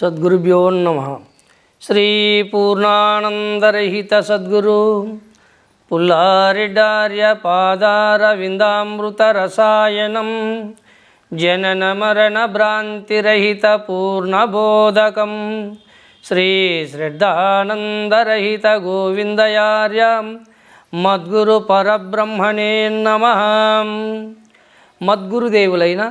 సద్గురుభ్యో నమ. శ్రీ పూర్ణానందరహిత సద్గురు. పుల్లారిడార్య పాదారవిందామృత రసాయనం. జనన మరణ భ్రాంతిరహిత పూర్ణబోధకం శ్రీ శ్రద్ధానందరహిత గోవిందయార్య మద్గురు పరబ్రహ్మణే నమ. మద్గురుదేవులైన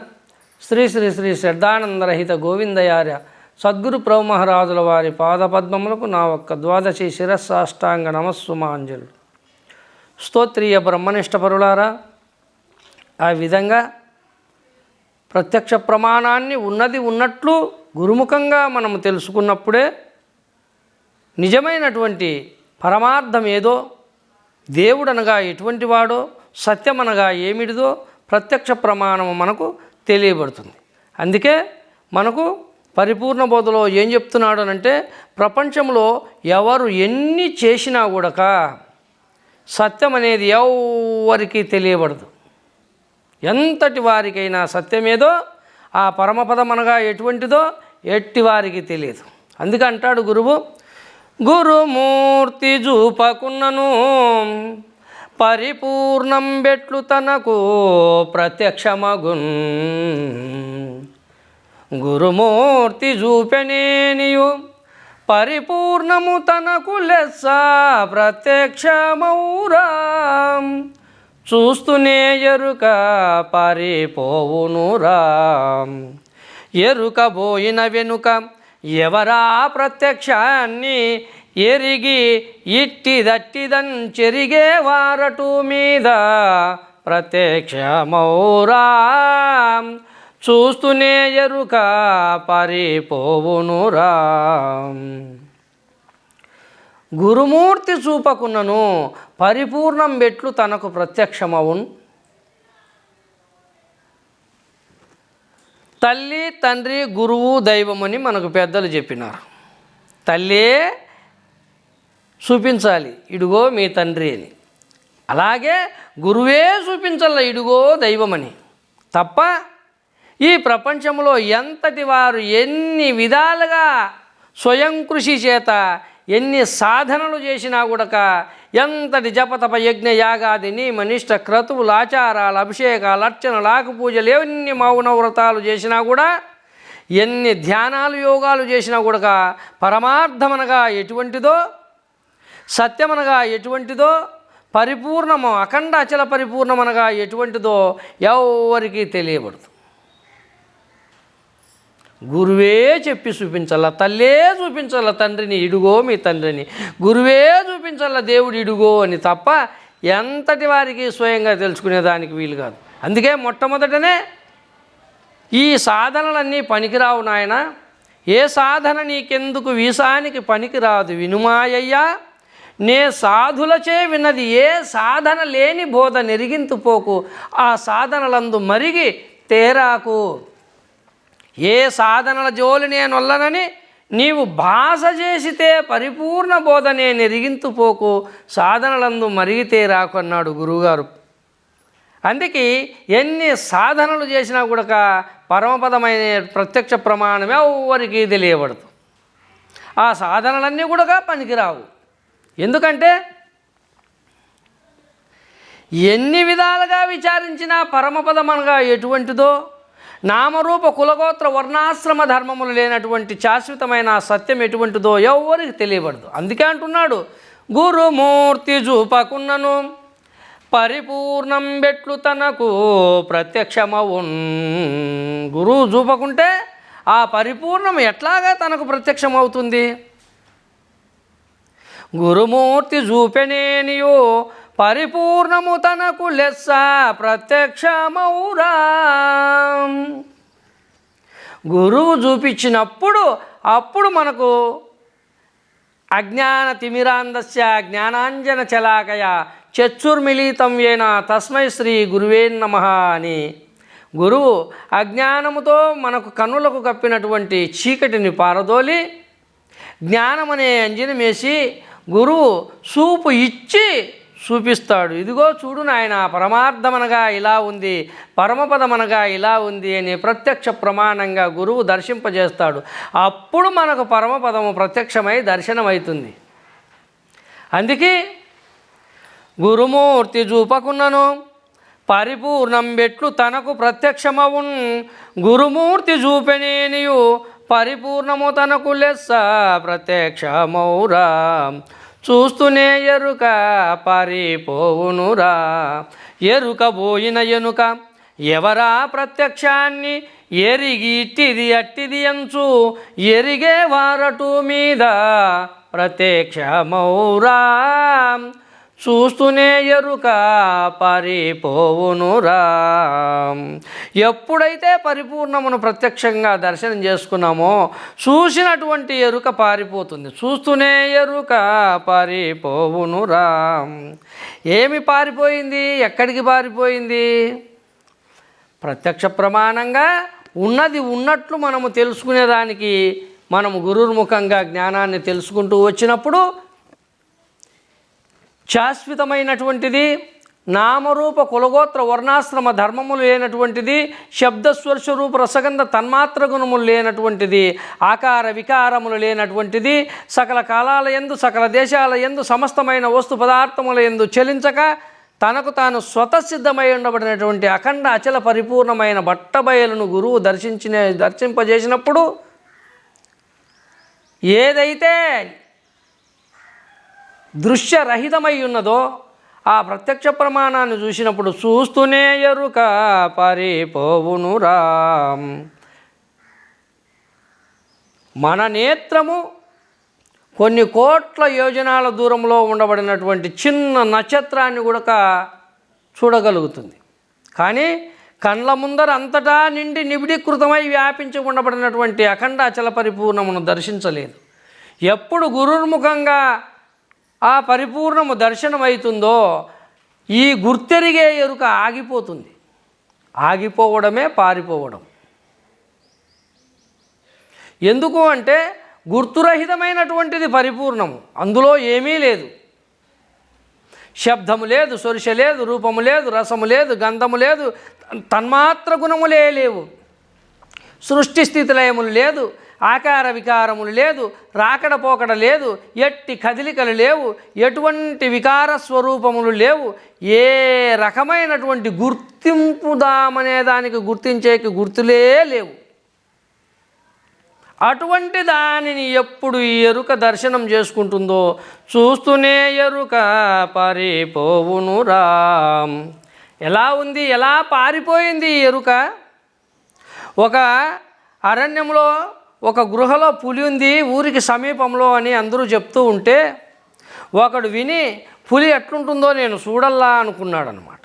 శ్రీ శ్రీ శ్రీ శ్రద్ధానందరహిత గోవిందయార్య సద్గురు ప్రభు మహారాజుల వారి పాదపద్మములకు నా ఒక్క ద్వాదశి శిరస్సాష్టాంగ నమస్సుమాంజలు. స్తోత్రీయ బ్రహ్మనిష్టపరులారా ఆ విధంగా ప్రత్యక్ష ప్రమాణాన్ని ఉన్నది ఉన్నట్లు గురుముఖంగా మనము తెలుసుకున్నప్పుడే నిజమైనటువంటి పరమార్థం ఏదో దేవుడనగా ఎటువంటి వాడో సత్యమనగా ఏమిటిదో ప్రత్యక్ష ప్రమాణము మనకు తెలియబడుతుంది. అందుకే మనకు పరిపూర్ణ బోధలో ఏం చెప్తున్నాడు అంటే ప్రపంచంలో ఎవరు ఎన్ని చేసినా కూడక సత్యం అనేది ఎవరికి తెలియబడదు. ఎంతటి వారికైనా సత్యమేదో ఆ పరమపదం అనగా ఎటువంటిదో ఎట్టి వారికి తెలియదు. అందుకే అంటాడు గురువు గురుమూర్తి చూపకున్నను పరిపూర్ణం బెట్లు తనకు ప్రత్యక్షమగున్ గురుమూర్తి చూపెనేనియు పరిపూర్ణము తనకు లెస్స ప్రత్యక్షమౌరా. చూస్తూనే ఎరుక పారిపోవునురా. ఎరుక పోయిన వెనుక ఎవరా ప్రత్యక్షాన్ని? ఎరిగి ఇట్టిదట్టిదన్ చెరిగే వారటు మీద ప్రత్యక్షమౌరా. చూస్తూనే ఎరుక పారిపోవునురా. గురుమూర్తి చూపకున్నను పరిపూర్ణం బెట్లు తనకు ప్రత్యక్షమవును. తల్లి తండ్రి గురువు దైవమని మనకు పెద్దలు చెప్పినారు. తల్లే చూపించాలి ఇడుగో మీ తండ్రి అని. అలాగే గురువే చూపించాల ఇడుగో దైవమని తప్ప ఈ ప్రపంచంలో ఎంతటి వారు ఎన్ని విధాలుగా స్వయం కృషి చేత ఎన్ని సాధనలు చేసినా కూడక ఎంతటి జపతప యజ్ఞ యాగాది నియమనిష్ట క్రతువులు ఆచారాలు అభిషేకాలు అర్చనలు ఆకు పూజలు ఎన్ని మౌన వ్రతాలు చేసినా కూడా ఎన్ని ధ్యానాలు యోగాలు చేసినా కూడా పరమార్థమనగా ఎటువంటిదో సత్యమనగా ఎటువంటిదో పరిపూర్ణము అఖండ అచల పరిపూర్ణమనగా ఎటువంటిదో ఎవరికి తెలియబడుతుంది గురువే చెప్పి చూపించాల తల్లే చూపించాల తండ్రిని ఇడుగో మీ తండ్రిని. గురువే చూపించాల దేవుడు ఇడుగో అని తప్ప ఎంతటి వారికి స్వయంగా తెలుసుకునేదానికి వీలు కాదు. అందుకే మొట్టమొదటనే ఈ సాధనలన్నీ పనికిరావు నాయన. ఏ సాధన నీకెందుకు వీసానికి పనికిరాదు? వినుమాయ్యా నే సాధులచే విన్నది. ఏ సాధన లేని బోధ నెరిగింతుపోకు ఆ సాధనలందు మరిగి తేరాకు. ఏ సాధనల జోలి నేను వల్లనని నీవు భాష చేసితే పరిపూర్ణ బోధనే నెరిగింతు పోకు సాధనలందు మరిగితే రాకన్నాడు గురువుగారు. అందుకే ఎన్ని సాధనలు చేసినా కూడా పరమపదమైన ప్రత్యక్ష ప్రమాణం ఎవరికి తెలియబడదు. ఆ సాధనలన్నీ కూడా పనికిరావు. ఎందుకంటే ఎన్ని విధాలుగా విచారించినా పరమపదమనగా ఎటువంటిదో నామరూప కులగోత్ర వర్ణాశ్రమ ధర్మములు లేనటువంటి శాశ్వతమైన సత్యం ఎటువంటిదో ఎవరికి తెలియబడదు. అందుకే అంటున్నాడు గురుమూర్తి చూపకున్నను పరిపూర్ణం బెట్లు తనకు ప్రత్యక్షమవున్. గురువు చూపకుంటే ఆ పరిపూర్ణం ఎట్లాగా తనకు ప్రత్యక్షమవుతుంది? గురుమూర్తి చూపెనేనియో పరిపూర్ణము తనకు లెస్స ప్రత్యక్షమౌరా గురువు చూపించినప్పుడు అప్పుడు మనకు అజ్ఞాన తిమిరాంధస్య జ్ఞానాంజన చలాకయ చచ్చుర్మిళితం ఏన తస్మై శ్రీ గురువే నమ అని. గురువు అజ్ఞానముతో మనకు కన్నులకు కప్పినటువంటి చీకటిని పారదోలి జ్ఞానమనే అంజనమేసి గురువు చూపు ఇచ్చి చూపిస్తాడు. ఇదిగో చూడు నాయన పరమార్థమనగా ఇలా ఉంది పరమపదమనగా ఇలా ఉంది అని ప్రత్యక్ష ప్రమాణంగా గురువు దర్శింపజేస్తాడు. అప్పుడు మనకు పరమపదము ప్రత్యక్షమై దర్శనమవుతుంది అందుకే గురుమూర్తి చూపకున్నను పరిపూర్ణం బెట్లు తనకు ప్రత్యక్షమవున్ గురుమూర్తి చూపెనేనియు పరిపూర్ణము తనకు లెస్స ప్రత్యక్షమౌరా. చూస్తూనే ఎరుక పారిపోవునురా. ఎరుక పోయిన ఎనుక ఎవరా ప్రత్యక్షాన్ని? ఎరిగి ఇట్టిది అట్టిది అంచు ఎరిగే వారటు మీద ప్రత్యక్షమౌరా చూస్తూనే ఎరుక పరిపోవునురా. ఎప్పుడైతే పరిపూర్ణమును ప్రత్యక్షంగా దర్శనం చేసుకున్నామో చూసినటువంటి ఎరుక పారిపోతుంది. చూస్తూనే ఎరుక పారిపోవునురా. ఏమి పారిపోయింది? ఎక్కడికి పారిపోయింది? ప్రత్యక్ష ప్రమాణంగా ఉన్నది ఉన్నట్లు మనము తెలుసుకునేదానికి మనము గురుర్ముఖంగా జ్ఞానాన్ని తెలుసుకుంటూ వచ్చినప్పుడు శాశ్వతమైనటువంటిది నామరూప కులగోత్ర వర్ణాశ్రమ ధర్మములు లేనటువంటిది శబ్దస్పర్శ రూప రసగంధ తన్మాత్ర గుణములు లేనటువంటిది ఆకార వికారములు లేనటువంటిది సకల కాలాల ఎందు సకల దేశాల ఎందు సమస్తమైన వస్తు పదార్థముల ఎందు చెలించక తనకు తాను స్వతసిద్ధమై ఉండబడినటువంటి అఖండ అచల పరిపూర్ణమైన బట్టబయలును గురువు దర్శించిన దర్శింపజేసినప్పుడు ఏదైతే దృశ్యరహితమై ఉన్నదో ఆ ప్రత్యక్ష ప్రమాణాన్ని చూసినప్పుడు చూస్తూనే ఎరుక పరిపోవును రామ్. మన నేత్రము కొన్ని కోట్ల యోజనాల దూరంలో ఉండబడినటువంటి చిన్న నక్షత్రాన్ని కూడా చూడగలుగుతుంది. కానీ కండ్ల ముందర అంతటా నిండి నిబిడీకృతమై వ్యాపించి ఉండబడినటువంటి అఖండ అచల పరిపూర్ణమును దర్శించలేదు. ఎప్పుడు గురుర్ముఖంగా ఆ పరిపూర్ణము దర్శనమవుతుందో ఈ గుర్తెరిగే ఎరుక ఆగిపోతుంది. ఆగిపోవడమే పారిపోవడం. ఎందుకు అంటే గుర్తురహితమైనటువంటిది పరిపూర్ణము. అందులో ఏమీ లేదు. శబ్దము లేదు సొరిష లేదు రూపము లేదు రసము లేదు గంధము లేదు తన్మాత్ర గుణములే లేవు. సృష్టి స్థితిలయములు లేదు ఆకార వికారములు లేదు రాకడ పోకడ లేదు ఎట్టి కదిలికలు లేవు ఎటువంటి వికార స్వరూపములు లేవు ఏ రకమైనటువంటి గుర్తింపుదామనే దానికి గుర్తించేకి గుర్తులే లేవు. అటువంటి దానిని ఎప్పుడు ఈ ఎరుక దర్శనం చేసుకుంటుందో చూస్తూనే ఎరుక పారిపోవును రామ్. ఎలా ఉంది ఎలా పారిపోయింది ఈ ఎరుక? ఒక అరణ్యంలో ఒక గృహలో పులి ఉంది ఊరికి సమీపంలో అని అందరూ చెప్తూ ఉంటే ఒకడు విని పులి ఎట్లుంటుందో నేను చూడల్లా అనుకున్నాడు అనమాట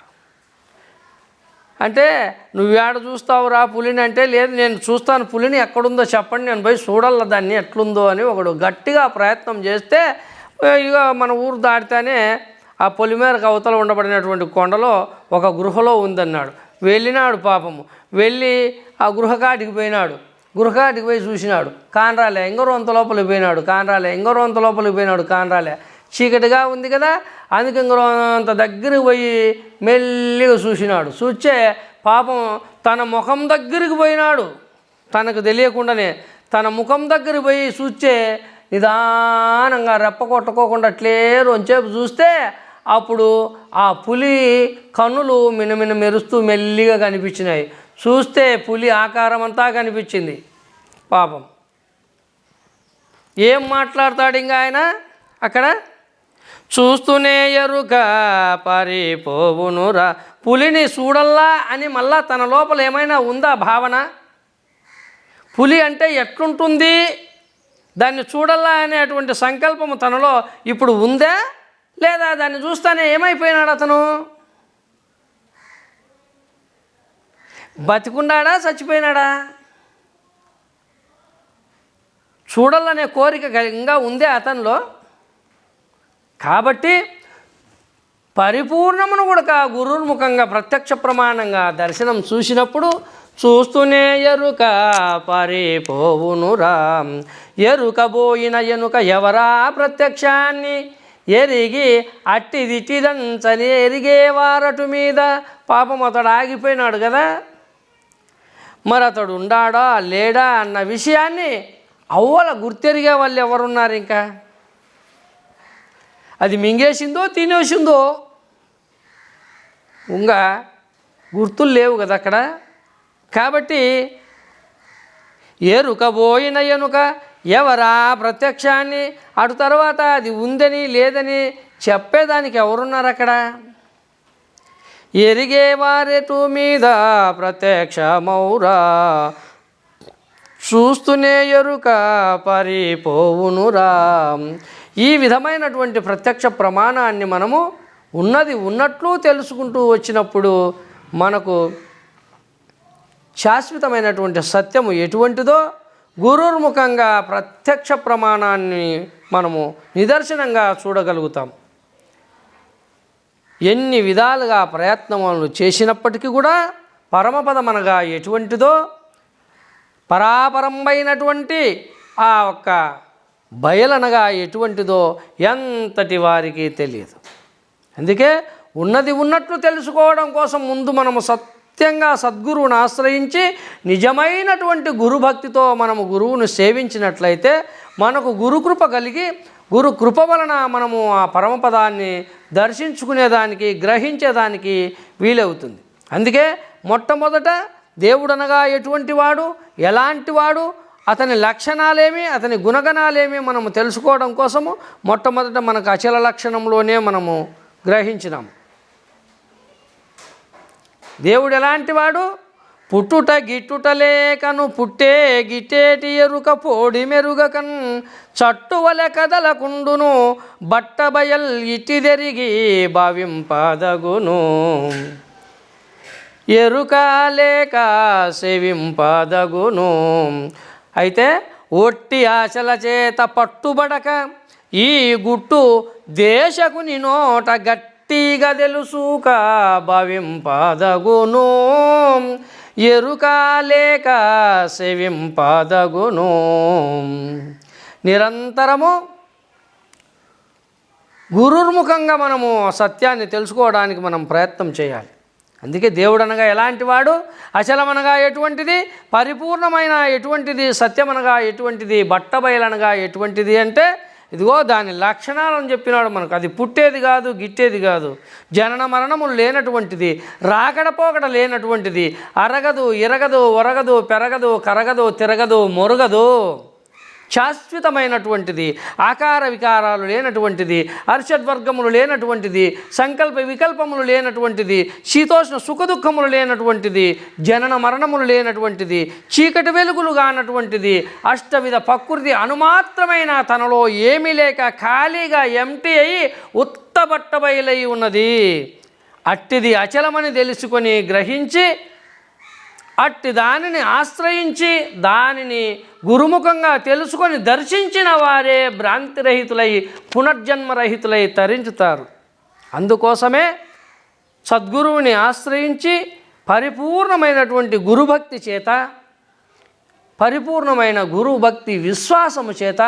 అంటే నువ్వేడ చూస్తావురా పులిని? అంటే లేదు నేను చూస్తాను పులిని ఎక్కడుందో చెప్పండి నేను పోయి చూడల్లా దాన్ని ఎట్లుందో అని ఒకడు గట్టిగా ప్రయత్నం చేస్తే ఇక మన ఊరు దాటితేనే ఆ పొలిమేరకు అవతల ఉండబడినటువంటి కొండలో ఒక గృహలో ఉందన్నాడు. వెళ్ళినాడు పాపము. వెళ్ళి ఆ గృహకాడికి పోయినాడు. గృహకాటికి పోయి చూసినాడు. కానరాలే ఎంగరొంత లోపలికి పోయినాడు. కానరాలే ఎంగరొంత లోపలికి పోయినాడు. కానరాలే. చీకటిగా ఉంది కదా అందుకే అంత దగ్గరికి పోయి మెల్లిగా చూసినాడు. చూచే పాపం తన ముఖం దగ్గరికి పోయినాడు. తనకు తెలియకుండానే తన ముఖం దగ్గరికి పోయి చూచే నిదానంగా రెప్ప కొట్టుకోకుండా అట్లే రొంచేపు చూస్తే అప్పుడు ఆ పులి కన్నులు మినమిన మెరుస్తూ మెల్లిగా కనిపించినాయి. చూస్తే పులి ఆకారం అంతా కనిపించింది. పాపం. ఏం మాట్లాడతాడు ఇంకా ఆయన? అక్కడ? చూస్తూనే ఎరుక పారిపోవునురా. పులిని చూడల్లా అని మళ్ళా తన లోపల ఏమైనా ఉందా భావన? పులి అంటే ఎట్లుంటుంది? దాన్ని చూడల్లా అనేటువంటి సంకల్పము తనలో ఇప్పుడు ఉందా? లేదా దాన్ని చూస్తానే ఏమైపోయినాడు అతను? బతికున్నాడా చచ్చిపోయినాడా? చూడాలనే కోరిక ఇంకా ఉందే అతనిలో. కాబట్టి పరిపూర్ణమును కూడా గురుర్ముఖంగా ప్రత్యక్ష ప్రమాణంగా దర్శనం చూసినప్పుడు చూస్తూనే ఎరుక పరిపోవునురా రామ్. ఎరుక పోయిన ఎనుక ఎవరా ప్రత్యక్షాన్ని? ఎరిగి అట్టి దిట్టిదంచని ఎరిగేవారటు మీద పాపం అతడు ఆగిపోయినాడు కదా మరి అతడు ఉండాడా లేడా అన్న విషయాన్ని అవ్వల గుర్తెరిగే వాళ్ళు ఎవరున్నారు ఇంకా? అది మింగేసిందో తినేసిందో? ఇంకా గుర్తులు లేవు కదా అక్కడ. కాబట్టి ఎరుకబోయిన ఎనుక ఎవరా ప్రత్యక్షాన్ని? అటు తర్వాత అది ఉందని లేదని చెప్పేదానికి ఎవరున్నారు అక్కడ? ఎరిగేవారెటు మీద ప్రత్యక్షమౌరా. చూస్తూనే ఎరుక పరిపోవునురా. ఈ విధమైనటువంటి ప్రత్యక్ష ప్రమాణాన్ని మనము ఉన్నది ఉన్నట్లు తెలుసుకుంటూ వచ్చినప్పుడు మనకు శాశ్వతమైనటువంటి సత్యము ఎటువంటిదో గురుర్ముఖంగా ప్రత్యక్ష ప్రమాణాన్ని మనము నిదర్శనంగా చూడగలుగుతాం. ఎన్ని విధాలుగా ప్రయత్నములు చేసినప్పటికీ కూడా పరమపదమనగా ఎటువంటిదో పరాపరంబైనటువంటి ఆ ఒక్క బయలనగా ఎటువంటిదో ఎంతటి వారికి తెలియదు. అందుకే ఉన్నది ఉన్నట్లు తెలుసుకోవడం కోసం ముందు మనము సత్ సత్యంగా సద్గురువును ఆశ్రయించి నిజమైనటువంటి గురుభక్తితో మనము గురువును సేవించినట్లయితే మనకు గురుకృప కలిగి గురు కృప వలన మనము ఆ పరమపదాన్ని దర్శించుకునేదానికి గ్రహించేదానికి వీలవుతుంది. అందుకే మొట్టమొదట దేవుడనగా ఎటువంటి వాడు ఎలాంటి వాడు అతని లక్షణాలేమి అతని గుణగణాలేమి మనము తెలుసుకోవడం కోసము మొట్టమొదట మనకు అచల లక్షణంలోనే మనము గ్రహించినాము. దేవుడు ఎలాంటి వాడు పుట్టుట గిట్టుట లేకను పుట్టే గిట్టేటి ఎరుక పోడి మెరుగకన్ చట్టువల కదలకుండును బట్టబయల్ ఇటిదెరిగి భావింపదగును. ఎరుక లేక సేవింపదగును. అయితే ఒట్టి ఆశల చేత పట్టుబడక ఈ గుట్టు దేశకుని నోట గట్టిగా తెలుసుక భవింపదగును. ఎరుక లేక సెవింపదగును నిరంతరము గురుర్ముఖంగా మనము సత్యాన్ని తెలుసుకోవడానికి మనం ప్రయత్నం చేయాలి. అందుకే దేవుడు అనగా ఎలాంటి వాడు అచలమనగా ఎటువంటిది? పరిపూర్ణమైన ఎటువంటిది? సత్యమనగా ఎటువంటిది? బట్టబయలనగా ఎటువంటిది అంటే ఇదిగో దాని లక్షణాలను చెప్పినాడు మనకు. అది పుట్టేది కాదు గిట్టేది కాదు. జనన మరణములు లేనటువంటిది రాకడపోకడ లేనటువంటిది. అరగదు ఇరగదు ఒరగదు పెరగదు కరగదు తిరగదు మొరగదు. శాశ్వతమైనటువంటిది ఆకార వికారాలు లేనటువంటిది అర్షద్వర్గములు లేనటువంటిది సంకల్ప వికల్పములు లేనటువంటిది శీతోష్ణ సుఖదుఖములు లేనటువంటిది జనన మరణములు లేనటువంటిది చీకటి వెలుగులు కానటువంటిది అష్టవిధ ప్రకృతి అనుమాత్రమైన తనలో ఏమీ లేక ఖాళీగా ఎంటీ అయి ఉత్తబట్టబయలై ఉన్నది. అట్టిది అచలమని తెలుసుకొని గ్రహించి అట్టి దానిని ఆశ్రయించి దానిని గురుముఖంగా తెలుసుకొని దర్శించిన వారే భ్రాంతిరహితులై పునర్జన్మరహితులై తరించుతారు. అందుకోసమే సద్గురువుని ఆశ్రయించి పరిపూర్ణమైనటువంటి గురుభక్తి చేత పరిపూర్ణమైన గురుభక్తి విశ్వాసము చేత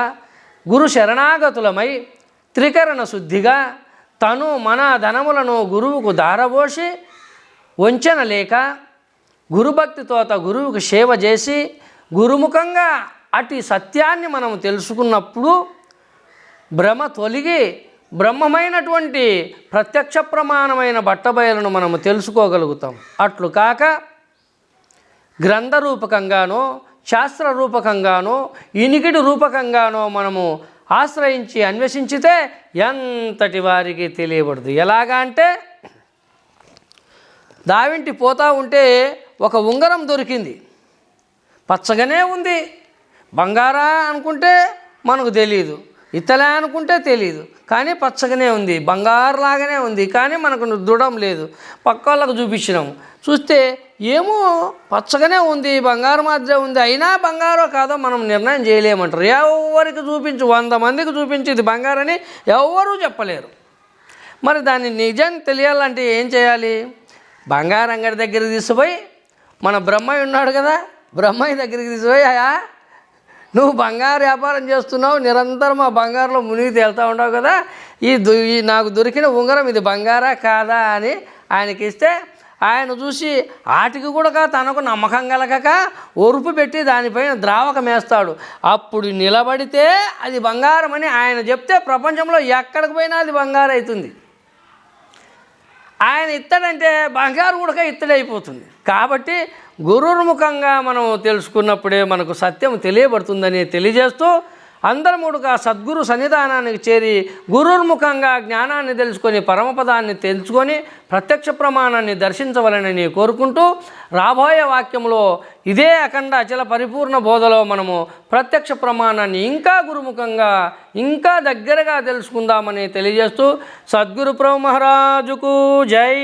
గురు శరణాగతులమై త్రికరణ శుద్ధిగా తను మన ధనములను గురువుకు దారబోసి వంచన లేక గురుభక్తితో త గురువుకు సేవ చేసి గురుముఖంగా అటు సత్యాన్ని మనం తెలుసుకున్నప్పుడు భ్రమ తొలగి బ్రహ్మమైనటువంటి ప్రత్యక్ష ప్రమాణమైన బట్టబయలను మనము తెలుసుకోగలుగుతాం. అట్లు కాక గ్రంథ రూపకంగానో శాస్త్ర రూపకంగానో ఇనికిడి రూపకంగానో మనము ఆశ్రయించి అన్వేషించితే ఎంతటి వారికి తెలియబడదు. ఎలాగా అంటే దావింటి పోతా ఉంటే ఒక ఉంగరం దొరికింది. పచ్చగానే ఉంది. బంగారా అనుకుంటే మనకు తెలియదు ఇత్తలే అనుకుంటే తెలియదు కానీ పచ్చగానే ఉంది. బంగారు లాగానే ఉంది. కానీ మనకు దృఢం లేదు. పక్క వాళ్ళకు చూపించినాము చూస్తే ఏమో పచ్చగానే ఉంది బంగారు మాదిరే ఉంది. అయినా బంగారో కాదో మనం నిర్ణయం చేయలేమంటారు. ఎవరికి చూపించు వంద మందికి చూపించి ఇది బంగారని ఎవరూ చెప్పలేరు. మరి దాన్ని నిజం తెలియాలంటే ఏం చేయాలి? బంగారు అంగడి దగ్గర తీసుకుపోయి మన బ్రహ్మయ్య ఉన్నాడు కదా బ్రహ్మయ్య దగ్గరికి తీసుకుపోయి నువ్వు బంగారు వ్యాపారం చేస్తున్నావు నిరంతరం ఆ బంగారులో మునిగి తేలుతూ ఉండవు కదా ఈ దు- ఈ నాకు దొరికిన ఉంగరం ఇది బంగారా కాదా? అని ఆయనకి ఇస్తే ఆయన చూసి ఆటికి కూడా తనకు నమ్మకం కలగక ఒరుపు పెట్టి దానిపైన ద్రావకం వేస్తాడు. అప్పుడు నిలబడితే అది బంగారం అని ఆయన చెప్తే ప్రపంచంలో ఎక్కడికి పోయినా అది బంగారం అవుతుంది. ఆయన ఇత్తడంటే బంగారు కూడా ఇత్తడైపోతుంది. కాబట్టి గురుర్ముఖంగా మనం తెలుసుకున్నప్పుడే మనకు సత్యం తెలియబడుతుందని తెలియజేస్తూ అందరముడుగా సద్గురు సన్నిధానానికి చేరి గురుర్ముఖంగా జ్ఞానాన్ని తెలుసుకొని పరమపదాన్ని తెలుసుకొని ప్రత్యక్ష ప్రమాణాన్ని దర్శించవలనని కోరుకుంటూ రాబోయే వాక్యంలో ఇదే అఖండ అచల పరిపూర్ణ బోధలో మనము ప్రత్యక్ష ప్రమాణాన్ని ఇంకా గురుముఖంగా ఇంకా దగ్గరగా తెలుసుకుందామని తెలియజేస్తూ సద్గురు ప్రభు మహారాజుకు జై.